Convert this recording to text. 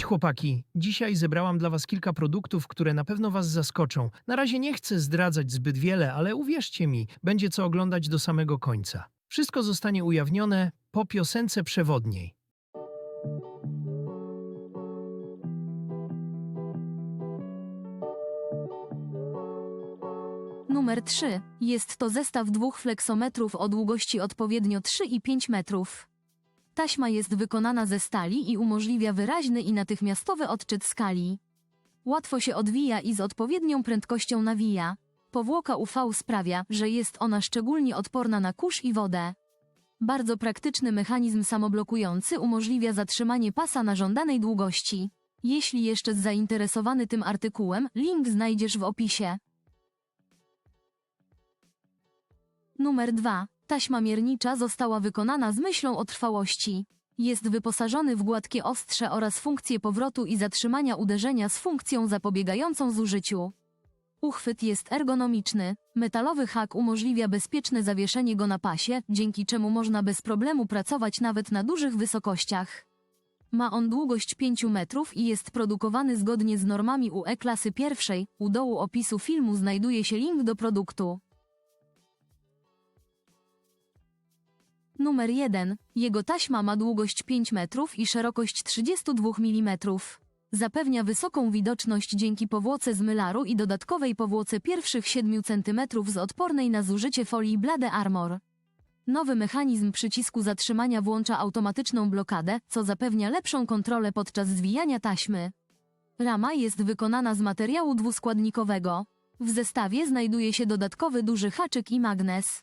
Cześć chłopaki. Dzisiaj zebrałam dla was kilka produktów, które na pewno was zaskoczą. Na razie nie chcę zdradzać zbyt wiele, ale uwierzcie mi, będzie co oglądać do samego końca. Wszystko zostanie ujawnione po piosence przewodniej. Numer 3. Jest to zestaw dwóch fleksometrów o długości odpowiednio 3 i 5 metrów. Taśma jest wykonana ze stali i umożliwia wyraźny i natychmiastowy odczyt skali. Łatwo się odwija i z odpowiednią prędkością nawija. Powłoka UV sprawia, że jest ona szczególnie odporna na kurz i wodę. Bardzo praktyczny mechanizm samoblokujący umożliwia zatrzymanie pasa na żądanej długości. Jeśli jeszcze zainteresowany tym artykułem, link znajdziesz w opisie. Numer 2. Taśma miernicza została wykonana z myślą o trwałości. Jest wyposażony w gładkie ostrze oraz funkcję powrotu i zatrzymania uderzenia z funkcją zapobiegającą zużyciu. Uchwyt jest ergonomiczny. Metalowy hak umożliwia bezpieczne zawieszenie go na pasie, dzięki czemu można bez problemu pracować nawet na dużych wysokościach. Ma on długość 5 metrów i jest produkowany zgodnie z normami UE klasy pierwszej. U dołu opisu filmu znajduje się link do produktu. Numer 1. Jego taśma ma długość 5 metrów i szerokość 32 mm. Zapewnia wysoką widoczność dzięki powłoce z mylaru i dodatkowej powłoce pierwszych 7 cm z odpornej na zużycie folii Blade Armor. Nowy mechanizm przycisku zatrzymania włącza automatyczną blokadę, co zapewnia lepszą kontrolę podczas zwijania taśmy. Rama jest wykonana z materiału dwuskładnikowego. W zestawie znajduje się dodatkowy duży haczyk i magnes.